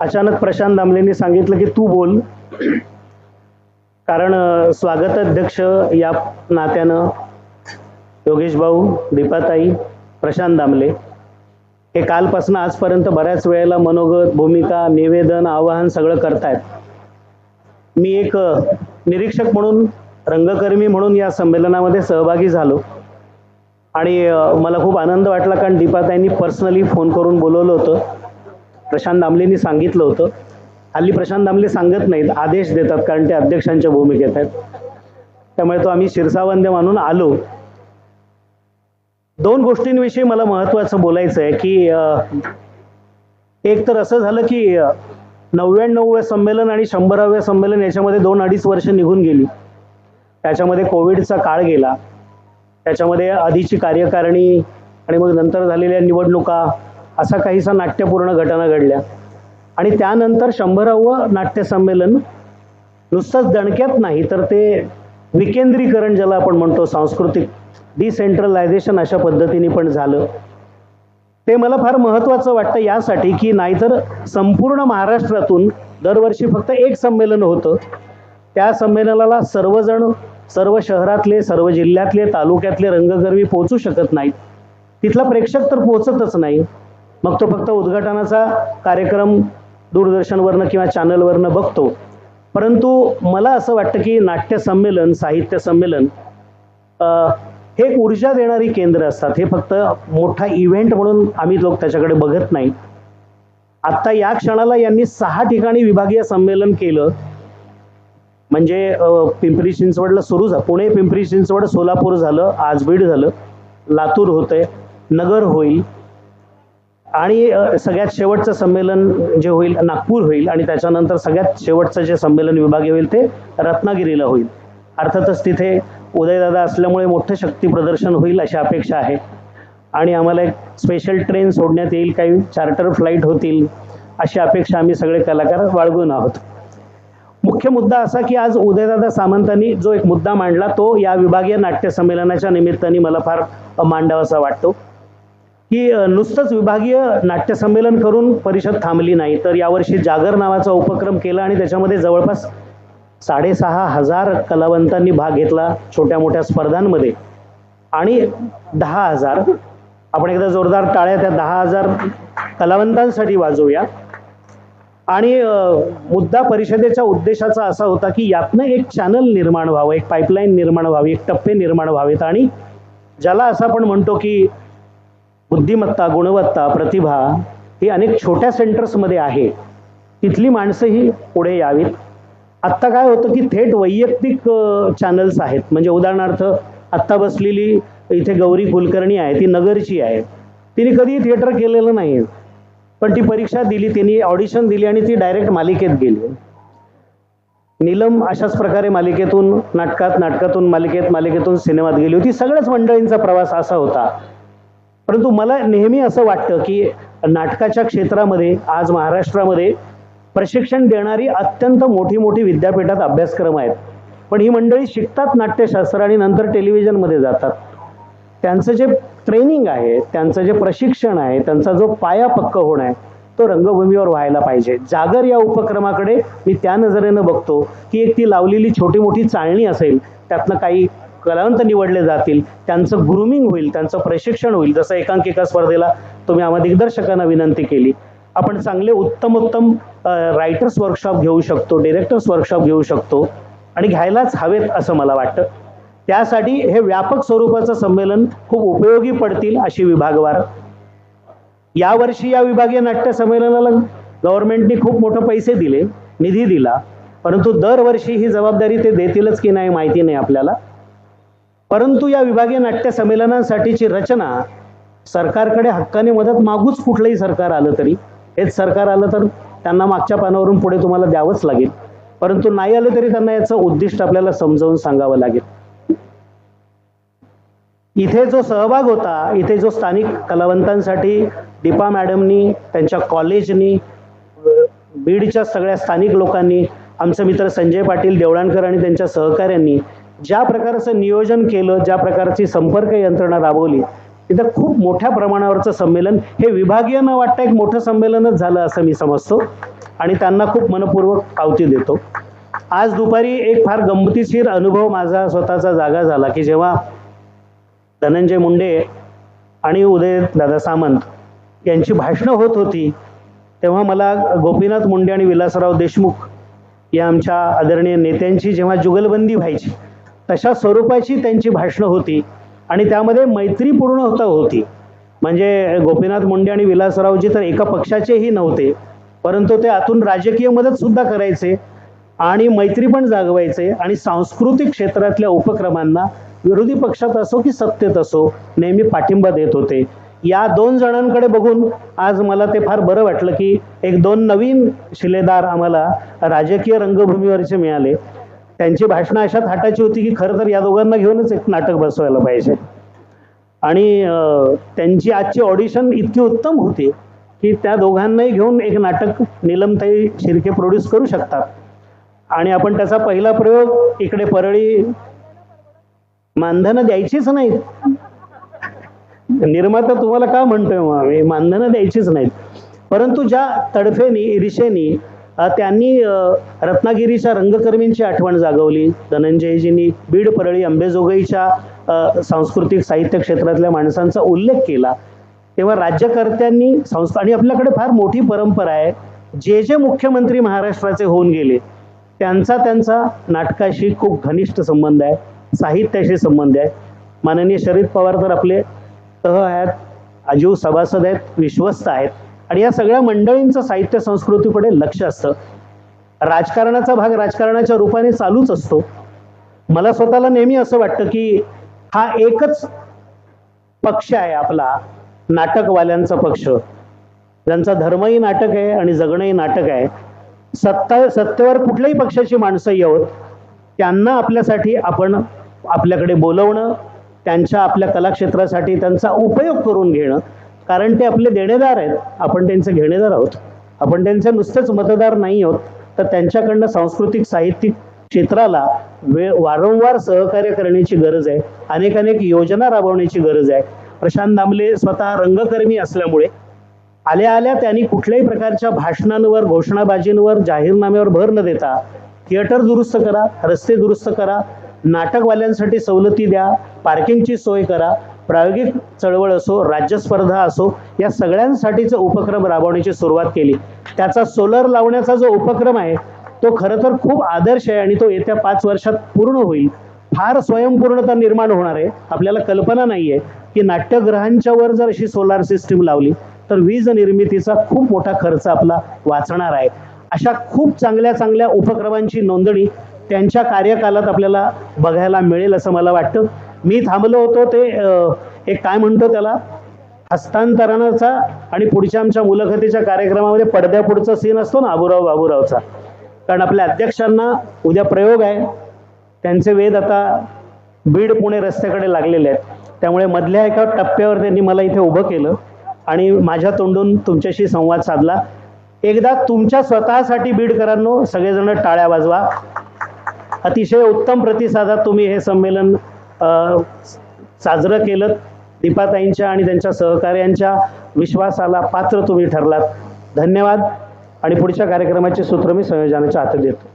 अचानक प्रशांत दामलेंनी सांगितलं की तू बोल. कारण स्वागताध्यक्ष या नात्यानं योगेश भाऊ दीपाताई प्रशांत दामले हे कालपासून आजपर्यंत बऱ्याच वेळेला मनोगत भूमिका निवेदन आवाहन सगळं करतायत. मी एक निरीक्षक म्हणून रंगकर्मी म्हणून या संमेलनामध्ये सहभागी झालो. आणि मला खूप आनंद वाटला कारण दीपाताईंनी पर्सनली फोन करून बोलवलं होतं. प्रशांत दामलेंनी सांगितलं होतं. हल्ली प्रशांत दामले सांगत नाहीत आदेश देतात कारण ते अध्यक्षांच्या भूमिकेत आहेत. त्यामुळे तो आम्ही शिरसावंद्य मानून आलो. दोन गोष्टींविषयी मला महत्त्वाचं बोलायचं आहे की एक तर असं झालं की नव्याण्णवव्या संमेलन आणि शंभराव्या संमेलन याच्यामध्ये दोन अडीच वर्ष निघून गेली. त्याच्यामध्ये कोविडचा काळ गेला. त्याच्यामध्ये आधीची कार्यकारिणी आणि मग नंतर झालेल्या निवडणुका असा काहीसा नाट्यपूर्ण घटना घडल्या. आणि त्यानंतर शंभरावं नाट्यसंमेलन नुसतंच दणक्यात नाही तर ते विकेंद्रीकरण ज्याला आपण म्हणतो सांस्कृतिक डिसेंट्रलायझेशन अशा पद्धतीने पण झालं. ते मला फार महत्त्वाचं वाटतं यासाठी की नाहीतर संपूर्ण महाराष्ट्रातून दरवर्षी फक्त एक संमेलन होतं. त्या संमेलनाला सर्वजण सर्व शहरातले सर्व जिल्ह्यातले तालुक्यातले रंगकर्मी पोहोचू शकत नाहीत. तिथला प्रेक्षक तर पोचतच नाही. मग तो फक्त उद्घाटनाचा कार्यक्रम दूरदर्शनवरनं किंवा चॅनलवरनं बघतो. परंतु मला असं वाटतं की नाट्य संमेलन साहित्य संमेलन हे एक ऊर्जा देणारी केंद्र असतात. हे फक्त मोठा इव्हेंट म्हणून आम्ही लोक त्याच्याकडे बघत नाही. आत्ता या क्षणाला यांनी सहा ठिकाणी विभागीय संमेलन केलं. म्हणजे पिंपरी चिंचवडला सुरू झालं पुणे पिंपरी चिंचवड सोलापूर झालं आज बीड झालं लातूर होतंय नगर होईल. आणि सगळ्यात शेवटचं संमेलन जे होईल नागपूर होईल आणि त्याच्यानंतर सगळ्यात शेवटचं जे संमेलन विभागीय होईल ते रत्नागिरीला होईल. अर्थातच तिथे उदयदादा असल्यामुळे मोठं शक्ती प्रदर्शन होईल अशी अपेक्षा आहे. आणि आम्हाला एक स्पेशल ट्रेन सोडण्यात येईल काही चार्टर फ्लाईट होतील अशी अपेक्षा आम्ही सगळे कलाकार बाळगून आहोत. मुख्य मुद्दा असा की आज उदयदादा सामंतांनी जो एक मुद्दा मांडला तो या विभागीय नाट्य संमेलनाच्या निमित्ताने मला फार मांडावासा वाटतो. की नुसतंच विभागीय नाट्य संमेलन करून परिषद थांबली नाही. तर यावर्षी जागर नावाचा उपक्रम केला आणि त्याच्यामध्ये जवळपास साडेसहा हजार कलावंतांनी भाग घेतला छोट्या मोठ्या स्पर्धांमध्ये. आणि दहा हजार आपण एकदा जोरदार टाळ्या त्या दहा हजार कलावंतांसाठी वाजवूया. आणि मुद्दा परिषदेच्या उद्देशाचा असा होता की यातनं एक चॅनल निर्माण व्हावं एक पाईपलाईन निर्माण व्हावी एक टप्पे निर्माण व्हावेत. आणि ज्याला असं आपण म्हणतो की बुद्धिमत्ता गुणवत्ता प्रतिभा ही अनेक छोट्या सेंटर्समध्ये आहे. तिथली माणसं ही पुढे यावीत. आत्ता काय होतं की थेट वैयक्तिक चॅनल्स आहेत. म्हणजे उदाहरणार्थ आत्ता बसलेली इथे गौरी कुलकर्णी आहे ती नगरची आहे. तिने कधीही थिएटर केलेलं नाही पण ती परीक्षा दिली तिने ऑडिशन दिली आणि ती डायरेक्ट मालिकेत गेली. नीलम अशाच प्रकारे मालिकेतून नाटकात नाटकातून मालिकेत मालिकेतून सिनेमात गेली होती. सगळ्याच मंडळींचा प्रवास असा होता. परंतु मला नेहमी असं वाटतं की नाटकाच्या क्षेत्रामध्ये आज महाराष्ट्रामध्ये प्रशिक्षण देणारी अत्यंत मोठी मोठी विद्यापीठात अभ्यासक्रम आहेत. पण ही मंडळी शिकतात नाट्यशास्त्र आणि नंतर टेलिव्हिजनमध्ये जातात. त्यांचं जे ट्रेनिंग आहे त्यांचं जे प्रशिक्षण आहे त्यांचा जो पाया पक्क होणं आहे तो रंगभूमीवर व्हायला पाहिजे. जागर या उपक्रमाकडे मी त्या नजरेनं बघतो की एक ती लावलेली छोटी मोठी चाळणी असेल त्यातनं काही कलावंत निवडले जातील त्यांचं ग्रुमिंग होईल त्यांचं प्रशिक्षण होईल जसं एकांकिका स्पर्धेला तुम्ही आम्हा दिग्दर्शकांना विनंती केली. आपण चांगले उत्तम उत्तम रायटर्स वर्कशॉप घेऊ शकतो डिरेक्टर्स वर्कशॉप घेऊ शकतो आणि घ्यायलाच हवेत असं मला वाटतं. त्यासाठी हे व्यापक स्वरूपाचं संमेलन खूप उपयोगी पडतील अशी विभागवार. यावर्षी या विभागीय नाट्य संमेलनाला गव्हर्नमेंटने खूप मोठे पैसे दिले निधी दिला परंतु दरवर्षी ही जबाबदारी ते देतीलच की नाही माहिती नाही आपल्याला. परंतु या विभागीय नाट्य संमेलनासाठीची रचना सरकारकडे हक्काने मदत मागूच कुठलंही सरकार आलं तरी हेच सरकार आलं तर त्यांना मागच्या पानावरून पुढे तुम्हाला द्यावंच लागेल. परंतु नाही आलं तरी त्यांना याचं उद्दिष्ट आपल्याला समजावून सांगावं लागेल. इथे जो सहभाग होता इथे जो स्थानिक कलावंतांसाठी दीपा मॅडमनी त्यांच्या कॉलेजनी बीडच्या सगळ्या स्थानिक लोकांनी आमचे मित्र संजय पाटील देवळाणकर आणि त्यांच्या सहकाऱ्यांनी ज्या प्रकारचं नियोजन केलं ज्या प्रकारची संपर्क यंत्रणा राबवली तिथं खूप मोठ्या प्रमाणावरचं संमेलन हे विभागीय न वाटतं एक मोठं संमेलनच झालं असं मी समजतो. आणि त्यांना खूप मनपूर्वक पावती देतो. आज दुपारी एक फार गमतीशीर अनुभव माझा स्वतःचा जागा झाला की जेव्हा धनंजय मुंडे आणि उदय दादा सामंत यांची भाषणं होत होती तेव्हा मला गोपीनाथ मुंडे आणि विलासराव देशमुख या आमच्या आदरणीय नेत्यांची जेव्हा जुगलबंदी व्हायची तशा स्वरूपाची त्यांची भाषणं होती. आणि त्यामध्ये मैत्रीपूर्ण होता होती. म्हणजे गोपीनाथ मुंडे आणि विलासरावजी तर एका पक्षाचेही नव्हते. परंतु ते आतून राजकीय मदत सुद्धा करायचे आणि मैत्री पण जागवायचे आणि सांस्कृतिक क्षेत्रातल्या उपक्रमांना विरोधी पक्षात असो की सत्तेत असो नेहमी पाठिंबा देत होते. या दोन जणांकडे बघून आज मला ते फार बरं वाटलं की एक दोन नवीन शिलेदार आम्हाला राजकीय रंगभूमीवरचे मिळाले. त्यांची भाषणं अशा थाटाची होती की खरं तर या दोघांना घेऊनच एक नाटक बसवायला पाहिजे. आणि त्यांची आजची ऑडिशन इतकी उत्तम होती की त्या दोघांनाही घेऊन एक नाटक निलमताई शिर्के प्रोड्यूस करू शकतात. आणि आपण त्याचा पहिला प्रयोग इकडे परळी मानधनं द्यायचीच नाहीत. निर्माता तुम्हाला का म्हणतोय मग आम्ही? मानधनं द्यायचीच नाहीत. परंतु ज्या तडफेनी रिशेनी त्यांनी रत्नागिरीच्या रंगकर्मींची आठवण जागवली. धनंजयजींनी बीड परळी अंबेजोगाईच्या सांस्कृतिक साहित्य क्षेत्रातल्या माणसांचा उल्लेख केला. तेव्हा राज्यकर्त्यांनी संस्था आणि आपल्याकडे फार मोठी परंपरा आहे जे जे मुख्यमंत्री महाराष्ट्राचे होऊन गेले त्यांचा त्यांचा नाटकाशी खूप घनिष्ठ संबंध आहे साहित्याशी संबंध आहे. माननीय शरद पवार तर आपले तह आहेत अजीव सभासद आहेत विश्वस्त आहेत. आणि या सगळ्या मंडळींचं साहित्य संस्कृतीकडे लक्ष असतं. राजकारणाचा भाग राजकारणाच्या रूपाने चालूच असतो. मला स्वतःला नेहमी असं वाटतं की हा एकच पक्ष आहे आपला नाटकवाल्यांचा पक्ष. ज्यांचा धर्मही नाटक आहे आणि जगणंही नाटक आहे. सत्ता सत्तेवर कुठल्याही पक्षाची माणसं येवत त्यांना आपल्यासाठी आपण आपल्याकडे बोलवणं त्यांच्या आपल्या कलाक्षेत्रासाठी त्यांचा उपयोग करून घेणं कारण ते आपले देणेदार आहेत. आपण त्यांचे घेणेदार आहोत. आपण त्यांचे नुसतेच मतदार नाही आहोत. तर त्यांच्याकडनं सांस्कृतिक साहित्यिक क्षेत्राला वेळ वारंवार सहकार्य करण्याची गरज आहे. अनेक अनेक योजना राबवण्याची गरज आहे. प्रशांत दामले स्वतः रंगकर्मी असल्यामुळे आल्या आल्या त्यांनी कुठल्याही प्रकारच्या भाषणांवर घोषणाबाजींवर जाहीरनाम्यावर भर न देता थिएटर दुरुस्त करा रस्ते दुरुस्त करा नाटकवाल्यांसाठी सवलती द्या पार्किंगची सोय करा प्रायोगिक चळवळ असो राज्य स्पर्धा असो या सगळ्यांसाठीचा उपक्रम राबवण्याची सुरुवात केली. त्याचा सोलर लावण्याचा जो उपक्रम आहे तो खरं तर खूप आदर्श आहे आणि तो येत्या पाच वर्षात पूर्ण होईल. फार स्वयंपूर्णता निर्माण होणार आहे. आपल्याला कल्पना नाही आहे की नाट्यग्रहांच्या वर जर अशी सोलार सिस्टीम लावली तर वीज निर्मितीचा खूप मोठा खर्च आपला वाचणार आहे. अशा खूप चांगल्या चांगल्या उपक्रमांची नोंदणी त्यांच्या कार्यकालात आपल्याला बघायला मिळेल असं मला वाटतं. मी थांबलो होतो ते एक काय म्हणतो त्याला? हस्तांतरणाचा आणि पुढच्या आमच्या मुलाखतीच्या कार्यक्रमामध्ये पडद्यापुढचा सीन असतो ना आबुराव बाबुरावचा. कारण आपल्या अध्यक्षांना उद्या प्रयोग आहे. त्यांचे वेद आता बीड पुणे रस्त्याकडे लागलेले आहेत. त्यामुळे मधल्या एका टप्प्यावर त्यांनी मला इथे उभं केलं आणि माझ्या तोंडून तुमच्याशी संवाद साधला. एकदा तुमच्या स्वतःसाठी बीडकरांनो सगळेजण टाळ्या वाजवा. अतिशय उत्तम प्रतिसादात तुम्ही हे संमेलन साजरं केलं. दीपाताईंच्या आणि त्यांच्या सहकार्यांच्या विश्वासाला पात्र तुम्ही ठरलात. धन्यवाद. आणि पुढच्या कार्यक्रमाचे सूत्र मी संयोजनाच्या हातात देतो.